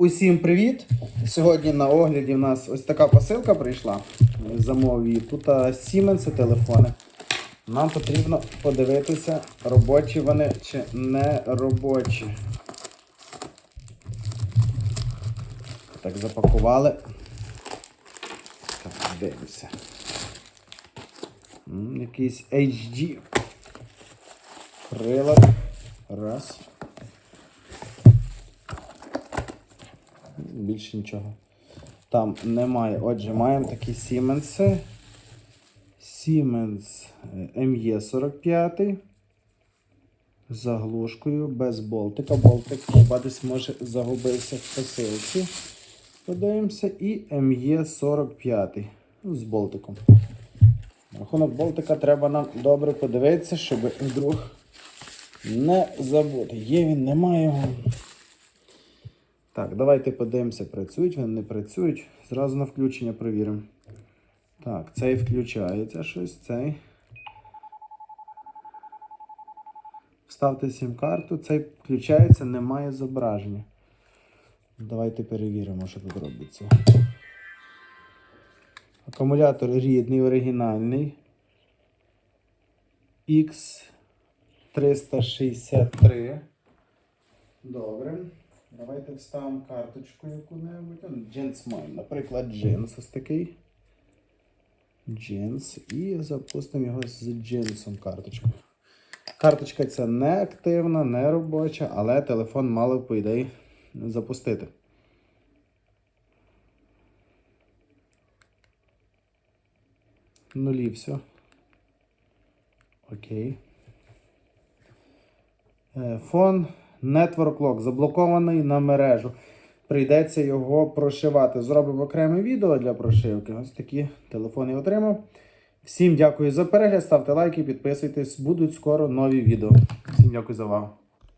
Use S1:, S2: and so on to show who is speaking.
S1: Усім привіт! Сьогодні на огляді в нас ось така посилка прийшла. Замовив її. Тут Siemens телефони. Нам потрібно подивитися, робочі вони чи не робочі. Так, запакували. Так, дивимося. Якийсь HD. Прилад. Раз. Більше нічого. Там немає. Отже, маємо такі Siemens. Siemens ME45. З заглушкою, без болтика. Болтик хіба десь може загубився в посилці. Подивимося. І ME45 ну, з болтиком. Рахунок болтика треба нам добре подивитися, щоб вдруг не забути. Є він, немає його. Так, давайте подивимося, працюють вони, не працюють. Зразу на включення перевіримо. Так, цей включається щось, цей. Вставте сім-карту, цей включається, немає зображення. Давайте перевіримо, що тут робиться. Акумулятор рідний, оригінальний. X363. Добре. Давайте вставимо карточку яку-небудь. Джинс маємо. Наприклад, джинс ось такий. Джинс. І запустимо його з джинсом карточкою. Карточка ця не активна, не робоча, але телефон мало б, по ідеї, запустити. Нулі все. Окей. Е, Фон Network Lock заблокований на мережу. Прийдеться його прошивати. Зробимо окреме відео для прошивки. Ось такі телефони отримав. Всім дякую за перегляд, ставте лайки, підписуйтесь. Будуть скоро нові відео. Всім дякую за увагу.